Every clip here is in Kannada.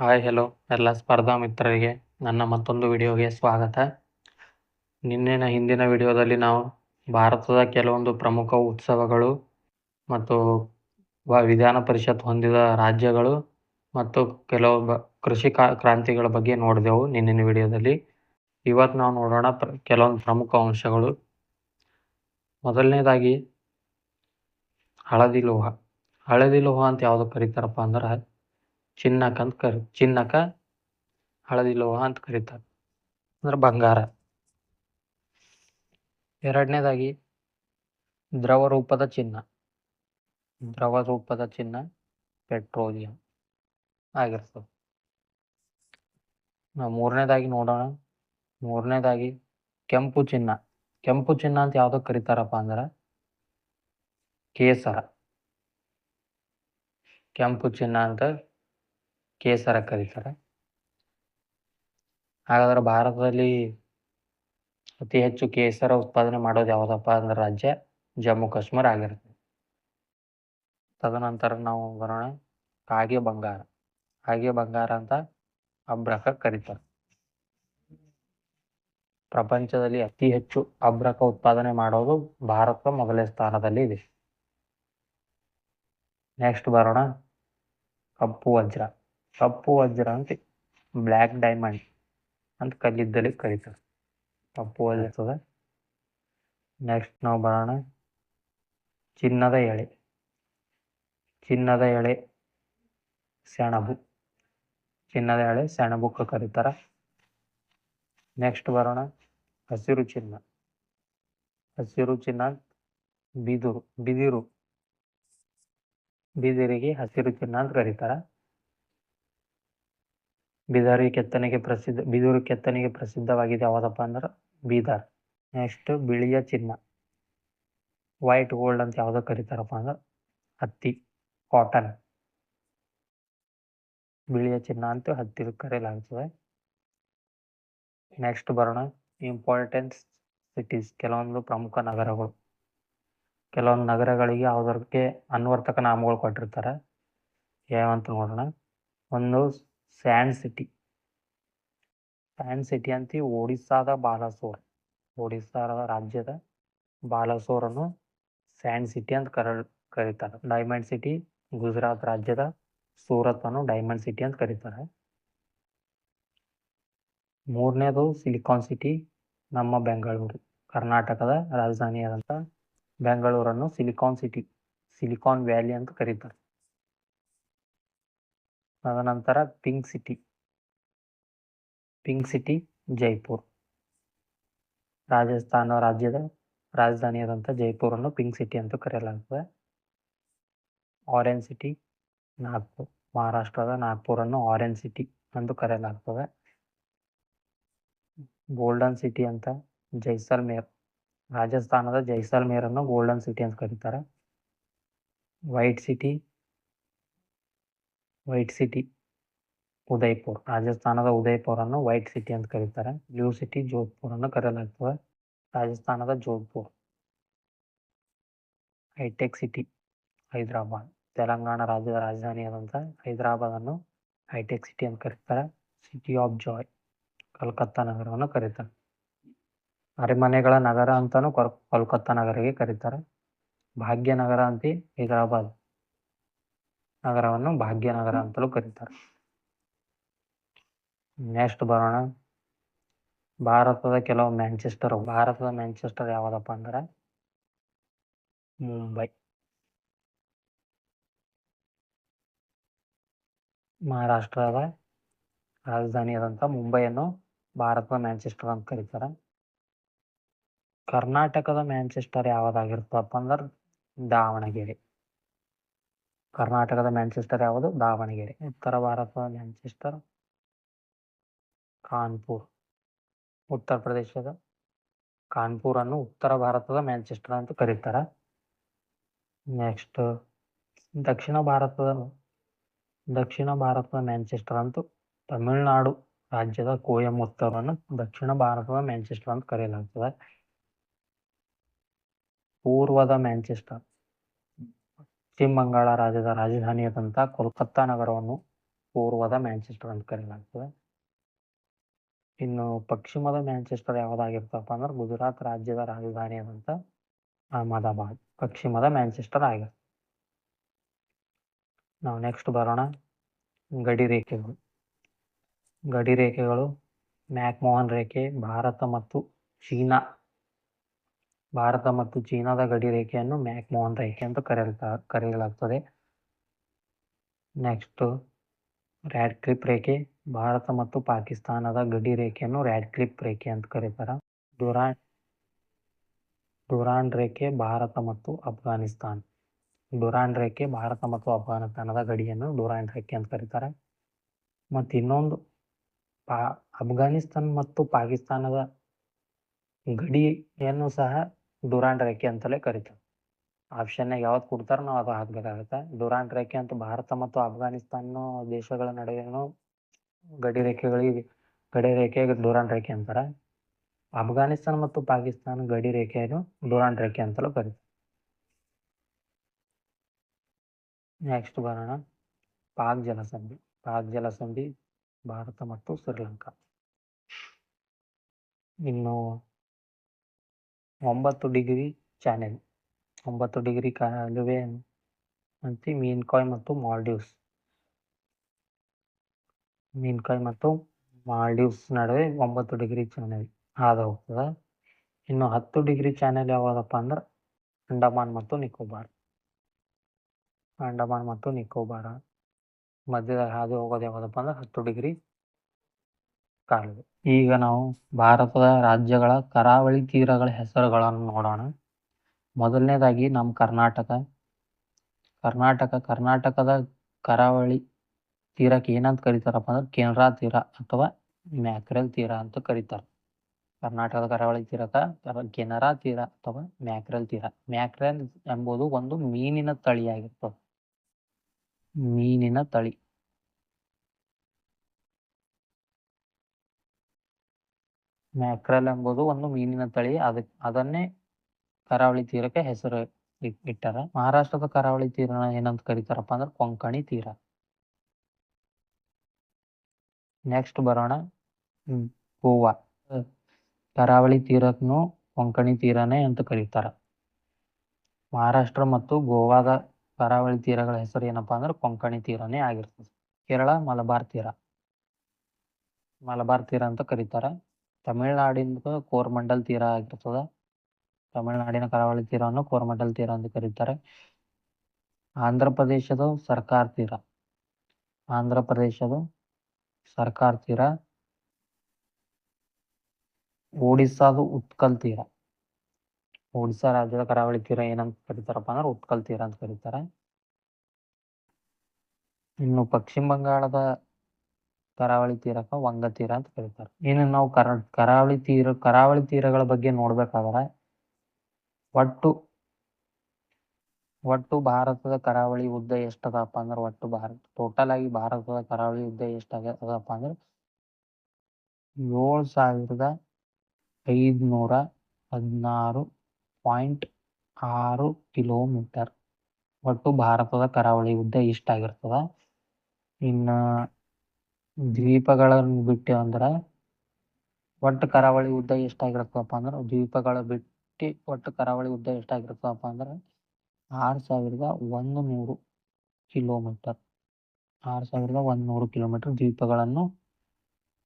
ಹಾಯ್ ಹೆಲೋ ಎಲ್ಲ ಸ್ಪರ್ಧಾ ಮಿತ್ರರಿಗೆ ನನ್ನ ಮತ್ತೊಂದು ವಿಡಿಯೋಗೆ ಸ್ವಾಗತ. ನಿನ್ನೆನ ಹಿಂದಿನ ವಿಡಿಯೋದಲ್ಲಿ ನಾವು ಭಾರತದ ಕೆಲವೊಂದು ಪ್ರಮುಖ ಉತ್ಸವಗಳು ಮತ್ತು ವಿಧಾನ ಪರಿಷತ್ ಹೊಂದಿದ ರಾಜ್ಯಗಳು ಮತ್ತು ಕೆಲವು ಕೃಷಿ ಕ್ರಾಂತಿಗಳ ಬಗ್ಗೆ ನೋಡಿದೆವು ನಿನ್ನಿನ ವಿಡಿಯೋದಲ್ಲಿ. ಇವತ್ತು ನಾವು ನೋಡೋಣ ಪ್ರ ಕೆಲವೊಂದು ಪ್ರಮುಖ ಅಂಶಗಳು. ಮೊದಲನೇದಾಗಿ ಹಳದಿ ಲೋಹ. ಹಳದಿ ಲೋಹ ಅಂತ ಯಾವುದು ಕರೀತಾರಪ್ಪ ಅಂದ್ರೆ ಚಿನ್ನಕ ಅಂತ ಕರಿ, ಚಿನ್ನಕ ಹಳದಿ ಲೋಹ ಅಂತ ಕರೀತಾರೆ. ಅಂದ್ರೆ ಬಂಗಾರ. ಎರಡನೇದಾಗಿ ದ್ರವ ರೂಪದ ಚಿನ್ನ. ದ್ರವ ರೂಪದ ಚಿನ್ನ ಪೆಟ್ರೋಲಿಯಂ ಆಗಿರ್ತದೆ. ನಾವು ಮೂರನೇದಾಗಿ ನೋಡೋಣ. ಮೂರನೇದಾಗಿ ಕೆಂಪು ಚಿನ್ನ. ಕೆಂಪು ಚಿನ್ನ ಅಂತ ಯಾವ್ದಕ್ ಕರೀತಾರಪ್ಪ ಅಂದ್ರೆ ಕೇಸರ. ಕೆಂಪು ಚಿನ್ನ ಅಂತ ಕೇಸರ ಕರೀತಾರೆ. ಹಾಗಾದ್ರೆ ಭಾರತದಲ್ಲಿ ಅತಿ ಹೆಚ್ಚು ಕೇಸರ ಉತ್ಪಾದನೆ ಮಾಡೋದು ಯಾವುದಪ್ಪ ಅಂದ್ರೆ ರಾಜ್ಯ ಜಮ್ಮು ಕಾಶ್ಮೀರ ಆಗಿರುತ್ತೆ. ತದನಂತರ ನಾವು ಬರೋಣ ಕಾಗೆ ಬಂಗಾರ. ಕಾಗೆ ಬಂಗಾರ ಅಂತ ಅಬ್ರಕ ಕರೀತಾರೆ. ಪ್ರಪಂಚದಲ್ಲಿ ಅತಿ ಹೆಚ್ಚು ಅಬ್ರಕ ಉತ್ಪಾದನೆ ಮಾಡೋದು ಭಾರತ ಮೊದಲನೇ ಸ್ಥಾನದಲ್ಲಿ ಇದೆ. ನೆಕ್ಸ್ಟ್ ಬರೋಣ ಕಪ್ಪು ವಜ್ರ. ಕಪ್ಪು ವಜ್ರ ಅಂತ ಬ್ಲ್ಯಾಕ್ ಡೈಮಂಡ್ ಅಂತ ಕಲ್ಲಿದ್ದಲ್ಲಿ ಕರೀತಾರೆ. ಕಪ್ಪು ವಜ್ರ ನೆಕ್ಸ್ಟ್ ನಾವು ಬರೋಣ. ಚಿನ್ನದ ಎಳೆ. ಚಿನ್ನದ ಎಳೆ ಸೆಣಬು. ಚಿನ್ನದ ಎಳೆ ಸೆಣಬುಕ್ಕ ಕರೀತಾರ. ನೆಕ್ಸ್ಟ್ ಬರೋಣ. ಹಸಿರು ಚಿನ್ನ. ಹಸಿರು ಚಿನ್ನ ಬಿದಿರು ಬಿದಿರು. ಬಿದಿರಿಗೆ ಹಸಿರು ಚಿನ್ನ ಅಂತ ಕರೀತಾರೆ. ಬಿದರಿ ಕೆತ್ತನೆಗೆ ಪ್ರಸಿದ್ಧ, ಬಿದಿರು ಕೆತ್ತನೆಗೆ ಪ್ರಸಿದ್ಧವಾಗಿದೆ. ಯಾವುದಪ್ಪ ಅಂದ್ರೆ ಬೀದರ್. ನೆಕ್ಸ್ಟ್ ಬಿಳಿಯ ಚಿನ್ನ. ವೈಟ್ ಗೋಲ್ಡ್ ಅಂತ ಯಾವುದೋ ಕರೀತಾರಪ್ಪ ಅಂದ್ರೆ ಹತ್ತಿ ಕಾಟನ್ ಬಿಳಿಯ ಚಿನ್ನ ಅಂತ ಹತ್ತಿ ಕರೆಯಲಾಗ್ತದೆ. ನೆಕ್ಸ್ಟ್ ಬರೋಣ. ಇಂಪಾರ್ಟೆನ್ಸ್ ಸಿಟೀಸ್ ಕೆಲವೊಂದು ಪ್ರಮುಖ ನಗರಗಳು. ಕೆಲವೊಂದು ನಗರಗಳಿಗೆ ಯಾವುದಕ್ಕೆ ಅನ್ವರ್ತಕ ನಾಮಗಳು ಕೊಟ್ಟಿರ್ತಾರೆ. ಯಾವಂತ ನೋಡೋಣ. ಒಂದು ಸ್ಯಾಂಡ್ ಸಿಟಿ. ಸ್ಯಾಂಡ್ ಸಿಟಿ ಅಂತ ಒಡಿಸ್ಸಾದ ಬಾಲಸೋರ್. ಒಡಿಸ್ಸಾದ ರಾಜ್ಯದ ಬಾಲಾಸೋರನ್ನು ಸ್ಯಾಂಡ್ ಸಿಟಿ ಅಂತ ಕರ, ಕರೀತಾರೆ. ಡೈಮಂಡ್ ಸಿಟಿ ಗುಜರಾತ್ ರಾಜ್ಯದ ಸೂರತ್ ಅನ್ನು ಡೈಮಂಡ್ ಸಿಟಿ ಅಂತ ಕರೀತಾರೆ. ಮೂರನೇದು ಸಿಲಿಕಾನ್ ಸಿಟಿ ನಮ್ಮ ಬೆಂಗಳೂರು. ಕರ್ನಾಟಕದ ರಾಜಧಾನಿಯಾದಂಥ ಬೆಂಗಳೂರನ್ನು ಸಿಲಿಕಾನ್ ಸಿಟಿ, ಸಿಲಿಕಾನ್ ವ್ಯಾಲಿ ಅಂತ ಕರೀತಾರೆ. ತದನಂತರ pink city. Pink city, Jaipur. Rajasthan ರಾಜ್ಯದ ರಾಜಧಾನಿಯಾದಂಥ ಜೈಪುರನ್ನು ಪಿಂಕ್ ಸಿಟಿ ಅಂತ ಕರೆಯಲಾಗ್ತದೆ. ಆರೆಂಜ್ ಸಿಟಿ ನಾಗ್ಪುರ್ ಮಹಾರಾಷ್ಟ್ರದ ನಾಗ್ಪುರನ್ನು ಆರೆಂಜ್ ಸಿಟಿ ಎಂದು ಕರೆಯಲಾಗ್ತದೆ. ಗೋಲ್ಡನ್ ಸಿಟಿ ಅಂತ ಜೈಸಲ್ಮೇರ್, ರಾಜಸ್ಥಾನದ ಜೈಸಲ್ಮೇರನ್ನು ಗೋಲ್ಡನ್ ಸಿಟಿ ಅಂತ ಕರೀತಾರೆ. White city white city Udaipur ರಾಜಸ್ಥಾನದ ಉದಯ್ಪುರನ್ನು ವೈಟ್ ಸಿಟಿ ಅಂತ ಕರೀತಾರೆ. ಬ್ಲೂ ಸಿಟಿ ಜೋಧ್ಪುರ್ ಅನ್ನು ಕರೆಯಲಾಗ್ತದೆ. ರಾಜಸ್ಥಾನದ ಜೋಧ್ಪುರ್ ಹೈಟೆಕ್ ಸಿಟಿ ಹೈದರಾಬಾದ್ ತೆಲಂಗಾಣ ರಾಜ್ಯದ ರಾಜಧಾನಿಯಾದಂಥ ಹೈದರಾಬಾದನ್ನು ಹೈಟೆಕ್ ಸಿಟಿ ಅಂತ ಕರೀತಾರೆ. ಸಿಟಿ ಆಫ್ ಜಾಯ್ ಕಲ್ಕತ್ತಾ ನಗರವನ್ನು ಕರೀತಾರೆ. ಅರಮನೆಗಳ ನಗರ ಅಂತಾನು ಕೋಲ್ಕತ್ತಾ ನಗರಿಗೆ ಕರೀತಾರೆ. ಭಾಗ್ಯನಗರ ಅಂತ ಹೈದರಾಬಾದ್. ನಗರವನ್ನು ಭಾಗ್ಯನಗರ ಅಂತಲೂ ಕರೀತಾರೆ. ನೆಕ್ಸ್ಟ್ ಬರೋಣ. ಭಾರತದ ಕೆಲವು ಮ್ಯಾಂಚೆಸ್ಟರ್ ಭಾರತದ ಮ್ಯಾಂಚೆಸ್ಟರ್ ಯಾವುದಪ್ಪ ಅಂದ್ರೆ ಮುಂಬೈ ಮಹಾರಾಷ್ಟ್ರದ ರಾಜಧಾನಿಯಾದಂಥ ಮುಂಬೈಯನ್ನು ಭಾರತದ ಮ್ಯಾಂಚೆಸ್ಟರ್ ಅಂತ ಕರೀತಾರೆ. ಕರ್ನಾಟಕದ ಮ್ಯಾಂಚೆಸ್ಟರ್ ಯಾವುದಾಗಿರ್ತಪ್ಪ ಅಂದ್ರೆ ದಾವಣಗೆರೆ. ಕರ್ನಾಟಕದ ಮ್ಯಾಂಚೆಸ್ಟರ್ ಯಾವುದು? ದಾವಣಗೆರೆ. ಉತ್ತರ ಭಾರತದ ಮ್ಯಾಂಚೆಸ್ಟರ್ ಕಾನ್ಪುರ್. ಉತ್ತರ ಪ್ರದೇಶದ ಕಾನ್ಪುರ್ ಅನ್ನು ಉತ್ತರ ಭಾರತದ ಮ್ಯಾಂಚೆಸ್ಟರ್ ಅಂತ ಕರೀತಾರೆ. ನೆಕ್ಸ್ಟ್, ದಕ್ಷಿಣ ಭಾರತದ ದಕ್ಷಿಣ ಭಾರತದ ಮ್ಯಾಂಚೆಸ್ಟರ್ ಅಂತೂ ತಮಿಳುನಾಡು ರಾಜ್ಯದ ಕೋಯಮುತ್ತರನ್ನು ದಕ್ಷಿಣ ಭಾರತದ ಮ್ಯಾಂಚೆಸ್ಟರ್ ಅಂತ ಕರೆಯಲಾಗ್ತದೆ. ಪೂರ್ವದ ಮ್ಯಾಂಚೆಸ್ಟರ್. ಪಶ್ಚಿಮ ಬಂಗಾಳ ರಾಜ್ಯದ ರಾಜಧಾನಿಯಾದಂಥ ಕೋಲ್ಕತ್ತಾ ನಗರವನ್ನು ಪೂರ್ವದ ಮ್ಯಾಂಚೆಸ್ಟರ್ ಅಂತ ಕರೆಯಲಾಗ್ತದೆ. ಇನ್ನು ಪಶ್ಚಿಮದ ಮ್ಯಾಂಚೆಸ್ಟರ್ ಯಾವುದಾಗಿರ್ತಪ್ಪ ಅಂದ್ರೆ ಗುಜರಾತ್ ರಾಜ್ಯದ ರಾಜಧಾನಿ ಆದಂಥ ಅಹಮದಾಬಾದ್, ಪಶ್ಚಿಮದ ಮ್ಯಾಂಚೆಸ್ಟರ್ ಆಗಿದೆ. ನಾವು ನೆಕ್ಸ್ಟ್ ಬರೋಣ. ಗಡಿ ರೇಖೆಗಳು. ಗಡಿ ರೇಖೆಗಳು ಮ್ಯಾಕ್ಮೋಹನ್ ರೇಖೆ, ಭಾರತ ಮತ್ತು ಚೀನಾ. ಭಾರತ ಮತ್ತು ಚೀನಾದ ಗಡಿ ರೇಖೆಯನ್ನು ಮ್ಯಾಕ್ಮೋಹನ್ ರೇಖೆ ಅಂತ ಕರೆಯಲ್ತಾ, ಕರೆಯಲಾಗ್ತದೆ. ನೆಕ್ಸ್ಟ್ ರ್ಯಾಡ್ ಕ್ಲಿಪ್ ರೇಖೆ. ಭಾರತ ಮತ್ತು ಪಾಕಿಸ್ತಾನದ ಗಡಿ ರೇಖೆಯನ್ನು ರ್ಯಾಡ್ ಕ್ಲಿಪ್ ರೇಖೆ ಅಂತ ಕರೀತಾರೆ. ಡುರಾಂಡ್ ಡುರಾಂಡ್ ರೇಖೆ ಭಾರತ ಮತ್ತು ಅಫ್ಘಾನಿಸ್ತಾನ್. ಡುರಾಂಡ್ ರೇಖೆ ಭಾರತ ಮತ್ತು ಅಫ್ಘಾನಿಸ್ತಾನದ ಗಡಿಯನ್ನು ಡುರಾಂಡ್ ರೇಖೆ ಅಂತ ಕರೀತಾರೆ. ಮತ್ತು ಇನ್ನೊಂದು, ಪಾ, ಅಫ್ಘಾನಿಸ್ತಾನ್ ಮತ್ತು ಪಾಕಿಸ್ತಾನದ ಗಡಿಯನ್ನು ಸಹ ಡುರಾಂಡ್ ರೇಖೆ ಅಂತಲೇ ಕರಿತೀವಿ ಆಪ್ಷನ್ನಾಗ ಯಾವ್ದು ಕೊಡ್ತಾರೋ ನಾವು ಅದು ಹಾಕ್ಬೇಕಾಗುತ್ತೆ. ಡುರಾಂಡ್ ರೇಖೆ ಅಂತ ಭಾರತ ಮತ್ತು ಅಫ್ಘಾನಿಸ್ತಾನ ದೇಶಗಳ ನಡುವೆನೂ ಗಡಿ ರೇಖೆಗಳಿಗೆ ಗಡಿ ರೇಖೆ ಡುರಾಂಡ್ ರೇಖೆ ಅಂತಾರೆ. ಅಫ್ಘಾನಿಸ್ತಾನ ಮತ್ತು ಪಾಕಿಸ್ತಾನ ಗಡಿ ರೇಖೆಯನ್ನು ಡುರಾಂಡ್ ರೇಖೆ ಅಂತಲೂ ಕರೀತಾರೆ. ನೆಕ್ಸ್ಟ್ ಬರೋಣ. ಪಾಕ್ ಜಲಸಂಧಿ ಪಾಕ್ ಜಲಸಂಧಿ, ಭಾರತ ಮತ್ತು ಶ್ರೀಲಂಕಾ. ಇನ್ನು ಒಂಬತ್ತು ಡಿಗ್ರಿ ಚಾನೆಲ್, ಒಂಬತ್ತು ಡಿಗ್ರಿ ಕಾಲುವೆ ಅಂತಿ ಮೀನ್ಕಾಯ್ ಮತ್ತು ಮಾಲ್ಡೀವ್ಸ್. ಮೀನ್ಕಾಯ್ ಮತ್ತು ಮಾಲ್ಡೀವ್ಸ್ ನಡುವೆ ಒಂಬತ್ತು ಡಿಗ್ರಿ ಚಾನೆಲ್ ಹಾದು ಹೋಗ್ತದೆ ಇನ್ನು ಹತ್ತು ಡಿಗ್ರಿ ಚಾನೆಲ್ ಯಾವುದಪ್ಪ ಅಂದ್ರೆ ಅಂಡಮಾನ್ ಮತ್ತು ನಿಕೋಬಾರ್. ಅಂಡಮಾನ್ ಮತ್ತು ನಿಕೋಬಾರ. ಮಧ್ಯದಾಗ ಹಾದು ಹೋಗೋದು ಯಾವುದಪ್ಪ ಅಂದ್ರೆ ಹತ್ತು ಡಿಗ್ರಿ ಕಾಲುವೆ ಈಗ ನಾವು ಭಾರತದ ರಾಜ್ಯಗಳ ಕರಾವಳಿ ತೀರಗಳ ಹೆಸರುಗಳನ್ನು ನೋಡೋಣ. ಮೊದಲನೇದಾಗಿ ನಮ್ಮ ಕರ್ನಾಟಕ. ಕರ್ನಾಟಕ, ಕರ್ನಾಟಕದ ಕರಾವಳಿ ತೀರಕ್ಕೆ ಏನಂತ ಕರೀತಾರಪ್ಪ ಅಂದ್ರೆ ಕೆನರಾ ತೀರ ಅಥವಾ ಮ್ಯಾಕ್ರಲ್ ತೀರ ಅಂತ ಕರೀತಾರೆ. ಕರ್ನಾಟಕದ ಕರಾವಳಿ ತೀರಕ ಕೆನರಾ ತೀರ ಅಥವಾ ಮ್ಯಾಕ್ರಲ್ ತೀರ. ಮ್ಯಾಕ್ರಲ್ ಎಂಬುದು ಒಂದು ಮೀನಿನ ತಳಿಯಾಗಿರ್ತದೆ. ಮೀನಿನ ತಳಿ. ಮ್ಯಾಕ್ರೆಲ್ ಎಂಬುದು ಒಂದು ಮೀನಿನ ತಳಿ. ಅದಕ್ಕೆ ಅದನ್ನೇ ಕರಾವಳಿ ತೀರಕ್ಕೆ ಹೆಸರು ಇಟ್ಟಾರ. ಮಹಾರಾಷ್ಟ್ರದ ಕರಾವಳಿ ತೀರನ ಏನಂತ ಕರೀತಾರಪ್ಪ ಅಂದ್ರೆ ಕೊಂಕಣಿ ತೀರ. ನೆಕ್ಸ್ಟ್ ಬರೋಣ. ಗೋವಾ. ಕರಾವಳಿ ತೀರಕ್ಕೂ ಕೊಂಕಣಿ ತೀರನೇ ಅಂತ ಕರೀತಾರ. ಮಹಾರಾಷ್ಟ್ರ ಮತ್ತು ಗೋವಾದ ಕರಾವಳಿ ತೀರಗಳ ಹೆಸರು ಏನಪ್ಪಾ ಅಂದ್ರೆ ಕೊಂಕಣಿ ತೀರನೇ ಆಗಿರ್ತದೆ. ಕೇರಳ ಮಲಬಾರ್ ತೀರ. ಮಲಬಾರ್ ತೀರ ಅಂತ ಕರೀತಾರ. ತಮಿಳ್ನಾಡಿನ ಕೋರಮಂಡಲ್ ತೀರ ಆಗಿರ್ತದ. ತಮಿಳ್ನಾಡಿನ ಕರಾವಳಿ ತೀರವನ್ನು ಕೋರಮಂಡಲ್ ತೀರ ಅಂತ ಕರೀತಾರೆ. ಆಂಧ್ರ ಪ್ರದೇಶದ ಸರ್ಕಾರ ತೀರ. ಆಂಧ್ರ ಪ್ರದೇಶದ ಸರ್ಕಾರ ತೀರ. ಒಡಿಸ್ಸಾದ ಉತ್ಕಲ್ ತೀರ. ಒಡಿಸ್ಸಾ ರಾಜ್ಯದ ಕರಾವಳಿ ತೀರ ಏನಂತ ಕರೀತಾರಪ್ಪ ಅಂದ್ರೆ ಉತ್ಕಲ್ ತೀರ ಅಂತ ಕರೀತಾರೆ. ಇನ್ನು ಪಶ್ಚಿಮ ಬಂಗಾಳದ ಕರಾವಳಿ ತೀರಕ್ಕ ವಂಗ ತೀರ ಅಂತ ಕರೀತಾರೆ. ಇನ್ನು ನಾವು ಕರ, ಕರಾವಳಿ ತೀರ, ಕರಾವಳಿ ತೀರಗಳ ಬಗ್ಗೆ ನೋಡ್ಬೇಕಾದ್ರೆ ಒಟ್ಟು ಒಟ್ಟು ಭಾರತದ ಕರಾವಳಿ ಉದ್ದ ಎಷ್ಟದಪ್ಪ ಅಂದ್ರೆ ಒಟ್ಟು ಭಾರತ ಟೋಟಲ್ ಆಗಿ ಭಾರತದ ಕರಾವಳಿ ಉದ್ದ ಎಷ್ಟಾಗದಪ್ಪ ಅಂದ್ರೆ ಏಳು ಸಾವಿರದ ಐದುನೂರ ಹದಿನಾರು ಪಾಯಿಂಟ್ ಆರು ಕಿಲೋಮೀಟರ್ ಒಟ್ಟು ಭಾರತದ ಕರಾವಳಿ ಉದ್ದ ಇಷ್ಟಾಗಿರ್ತದ ಇನ್ನು ದ್ವೀಪಗಳನ್ನು ಬಿಟ್ಟು ಅಂದ್ರೆ ಒಟ್ಟು ಕರಾವಳಿ ಉದ್ದ ಎಷ್ಟಾಗಿರ್ತದಪ್ಪ ಅಂದ್ರೆ ದ್ವೀಪಗಳ ಬಿಟ್ಟು ಒಟ್ಟು ಕರಾವಳಿ ಉದ್ದ ಎಷ್ಟಾಗಿರ್ತದಪ್ಪ ಅಂದ್ರೆ ಆರು ಸಾವಿರದ ಒಂದು ನೂರು ಕಿಲೋಮೀಟರ್. ಆರು ಸಾವಿರದ ಒಂದು ನೂರು ಕಿಲೋಮೀಟರ್ ದ್ವೀಪಗಳನ್ನು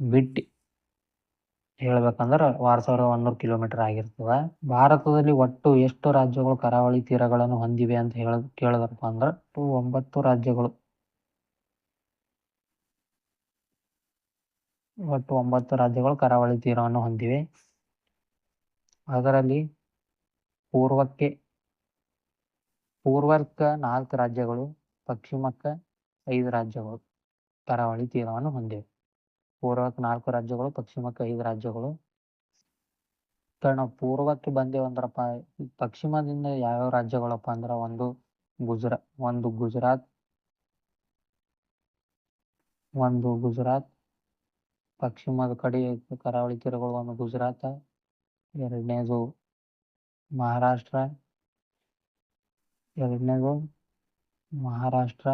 ಬಿಟ್ಟು ಹೇಳ್ಬೇಕಂದ್ರೆ ಆರು ಸಾವಿರದ ಒಂದೂರು ಕಿಲೋಮೀಟರ್ ಆಗಿರ್ತದೆ. ಭಾರತದಲ್ಲಿ ಒಟ್ಟು ಎಷ್ಟು ರಾಜ್ಯಗಳು ಕರಾವಳಿ ತೀರಗಳನ್ನು ಹೊಂದಿವೆ ಅಂತ ಹೇಳ ಕೇಳಿದ್ರಪ್ಪ ಅಂದ್ರೆ ಒಂಬತ್ತು ರಾಜ್ಯಗಳು ಒಟ್ಟು ಒಂಬತ್ತು ರಾಜ್ಯಗಳು ಕರಾವಳಿ ತೀರವನ್ನು ಹೊಂದಿವೆ. ಅದರಲ್ಲಿ ಪೂರ್ವಕ್ಕೆ ಪೂರ್ವಕ್ಕೆ ನಾಲ್ಕು ರಾಜ್ಯಗಳು, ಪಶ್ಚಿಮಕ್ಕೆ ಐದು ರಾಜ್ಯಗಳು ಕರಾವಳಿ ತೀರವನ್ನು ಹೊಂದಿವೆ. ಪೂರ್ವಕ್ಕೆ ನಾಲ್ಕು ರಾಜ್ಯಗಳು, ಪಶ್ಚಿಮಕ್ಕೆ ಐದು ರಾಜ್ಯಗಳು. ನಾವು ಪೂರ್ವಕ್ಕೆ ಬಂದೇವಂದ್ರಪ್ಪ ಪಶ್ಚಿಮದಿಂದ ಯಾವ್ಯಾವ ರಾಜ್ಯಗಳಪ್ಪ ಅಂದ್ರೆ ಒಂದು ಗುಜರಾ, ಒಂದು ಗುಜರಾತ್ ಒಂದು ಗುಜರಾತ್ ಪಶ್ಚಿಮದ ಕಡೆ ಕರಾವಳಿ ತೀರಗಳು ಒಂದು ಗುಜರಾತ ಎರಡನೇದು ಮಹಾರಾಷ್ಟ್ರ ಎರಡನೇದು ಮಹಾರಾಷ್ಟ್ರ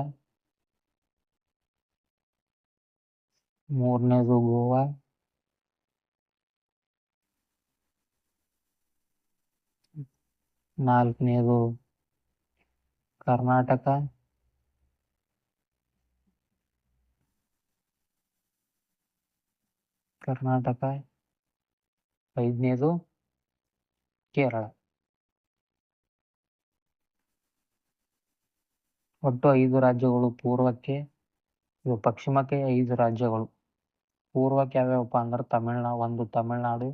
ಮೂರನೇದು ಗೋವಾ ನಾಲ್ಕನೇದು ಕರ್ನಾಟಕ. ಕರ್ನಾಟಕ. ಐದನೇದು ಕೇರಳ. ಒಟ್ಟು ಐದು ರಾಜ್ಯಗಳು, ಪೂರ್ವಕ್ಕೆ ಇವು ಪಶ್ಚಿಮಕ್ಕೆ ಐದು ರಾಜ್ಯಗಳು. ಪೂರ್ವಕ್ಕೆ ಯಾವ್ಯಾವಪ್ಪ ಅಂದ್ರೆ ತಮಿಳ್ನಾ, ಒಂದು ತಮಿಳ್ನಾಡು,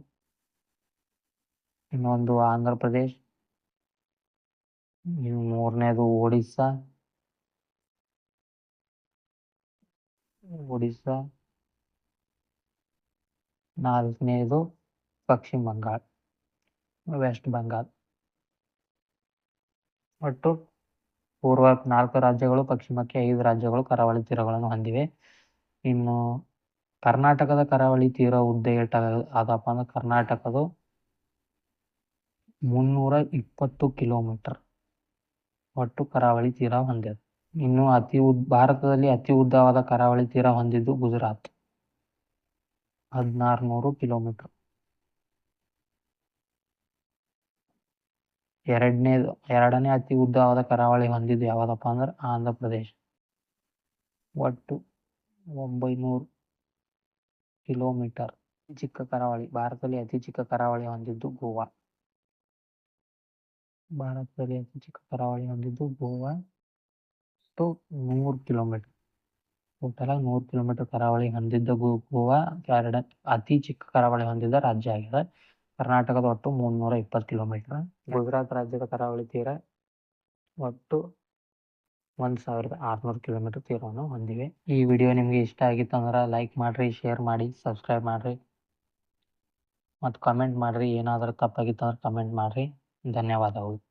ಇನ್ನೊಂದು ಆಂಧ್ರ ಪ್ರದೇಶ್, ಇನ್ನು ಮೂರನೇದು ಒಡಿಸ್ಸಾ. ಒಡಿಸ್ಸಾ. ನಾಲ್ಕನೇದು ಪಶ್ಚಿಮ ಬಂಗಾಳ, ವೆಸ್ಟ್ ಬಂಗಾಳ. ಒಟ್ಟು ಪೂರ್ವ ನಾಲ್ಕು ರಾಜ್ಯಗಳು, ಪಶ್ಚಿಮಕ್ಕೆ ಐದು ರಾಜ್ಯಗಳು ಕರಾವಳಿ ತೀರಗಳನ್ನು ಹೊಂದಿವೆ. ಇನ್ನು ಕರ್ನಾಟಕದ ಕರಾವಳಿ ತೀರ ಉದ್ದ ಏಟ ಅದಪ್ಪ ಅಂದ್ರೆ ಕರ್ನಾಟಕದ ಮುನ್ನೂರ ಇಪ್ಪತ್ತು ಕಿಲೋಮೀಟರ್ ಒಟ್ಟು ಕರಾವಳಿ ತೀರ ಹೊಂದಿದೆ ಇನ್ನು ಅತಿ ಉದ್, ಭಾರತದಲ್ಲಿ ಅತಿ ಉದ್ದವಾದ ಕರಾವಳಿ ತೀರ ಹೊಂದಿದ್ದು ಗುಜರಾತ್. ಹದಿನಾರು ನೂರು ಕಿಲೋಮೀಟರ್. ಎರಡನೇದು, ಎರಡನೇ ಅತಿ ಉದ್ದವಾದ ಕರಾವಳಿ ಹೊಂದಿದ್ದು ಯಾವುದಪ್ಪ ಅಂದ್ರೆ ಆಂಧ್ರ ಪ್ರದೇಶ. ಒಟ್ಟು ಒಂಬೈನೂರು ಕಿಲೋಮೀಟರ್. ಚಿಕ್ಕ ಕರಾವಳಿ, ಭಾರತದಲ್ಲಿ ಅತಿ ಚಿಕ್ಕ ಕರಾವಳಿ ಹೊಂದಿದ್ದು ಗೋವಾ. ಭಾರತದಲ್ಲಿ ಅತಿ ಚಿಕ್ಕ ಕರಾವಳಿ ಹೊಂದಿದ್ದು ಗೋವಾ. ಟು ನೂರು ಕಿಲೋಮೀಟರ್. ಟೋಟಲ್ ಆಗಿ ನೂರು ಕಿಲೋಮೀಟರ್ ಕರಾವಳಿ ಹೊಂದಿದ್ದ ಗೋ- ಗೋವಾ ಎರಡು ಅತಿ ಚಿಕ್ಕ ಕರಾವಳಿ ಹೊಂದಿದ್ದ ರಾಜ್ಯ ಆಗಿದೆ. ಕರ್ನಾಟಕದ ಒಟ್ಟು ಮುನ್ನೂರ ಇಪ್ಪತ್ತು ಕಿಲೋಮೀಟರ್. ಗುಜರಾತ್ ರಾಜ್ಯದ ಕರಾವಳಿ ತೀರ ಒಟ್ಟು ಒಂದು ಸಾವಿರದ ಆರುನೂರು ಕಿಲೋಮೀಟರ್ ತೀರವನ್ನು ಹೊಂದಿವೆ. ಈ ವಿಡಿಯೋ ನಿಮಗೆ ಇಷ್ಟ ಆಗಿತ್ತು ಅಂದ್ರೆ ಲೈಕ್ ಮಾಡಿರಿ, ಶೇರ್ ಮಾಡಿ, ಸಬ್ಸ್ಕ್ರೈಬ್ ಮಾಡಿರಿ. ಮತ್ತು ಕಮೆಂಟ್ ಮಾಡಿರಿ ಏನಾದರೂ ತಪ್ಪಾಗಿತ್ತು ಅಂದ್ರೆ ಕಮೆಂಟ್ ಮಾಡಿರಿ. ಧನ್ಯವಾದಗಳು.